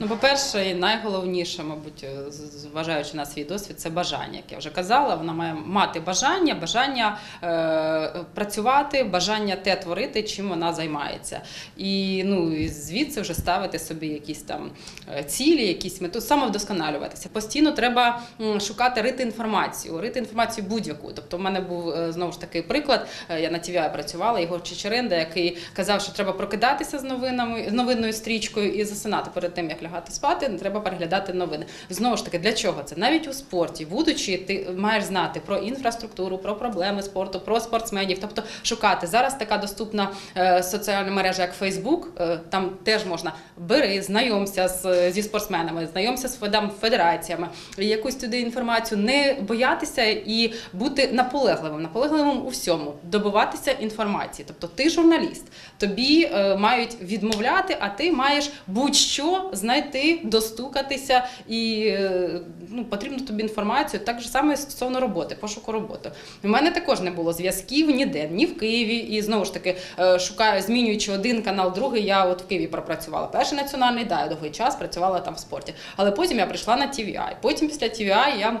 Ну, по-перше, і найголовніше, мабуть, е, зважаючи на свій досвід, це бажання, як я вже казала. Вона має мати бажання, бажання е, працювати, бажання те творити, чим вона займається. І ну звідси вже ставити собі якісь там е, цілі, якісь мету, самовдосконалюватися. Постійно треба шукати рити інформацію, рити інформацію будь-яку. Тобто, в мене був е, знову ж таки приклад. Я на TVI працювала, Ігор Чечеринда, який казав, що треба прокидатися з новинами з новинною стрічкою і засинати перед тим, як лягати спати. Не треба переглядати новини. Знову ж таки, для чого це? Навіть у спорті, будучи, ти маєш знати про інфраструктуру, про проблеми спорту, про спортсменів. Тобто шукати зараз така доступна е, соціальна мережа, як Фейсбук. Там теж можна бери, знайомся зі спортсменами, знайомся з федераціями, якусь туди інформацію, не боятися і бути наполегливим, наполегливим у всьому, добиватися інформації. Тобто ти журналіст, тобі е, мають відмовляти, а ти маєш будь-що знайти, достукатися і е, ну, потрібно тобі інформацію. Так же саме стосовно роботи, пошуку роботи. У мене також не було зв'язків ніде, ні в Києві. І знову ж таки е, шукаю, змінюючи один канал, другий. Я от в Києві пропрацювала. Перший національний, да, я довгий час працювала там в спорті. Але потім я прийшла на TVI. Потім після TVI я.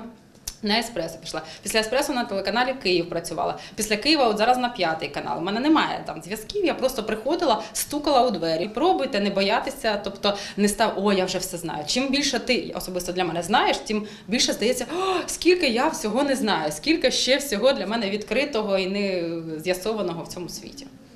На еспресо пішла. Після еспресо на телеканалі Київ працювала. Після Києва, от зараз на п'ятий канал. У мене немає там зв'язків. Я просто приходила, стукала у двері. Пробуйте, не боятися. Тобто не став, о, я вже все знаю. Чим більше ти особисто для мене знаєш, тим більше здається, о, скільки я всього не знаю, скільки ще всього для мене відкритого і не з'ясованого в цьому світі.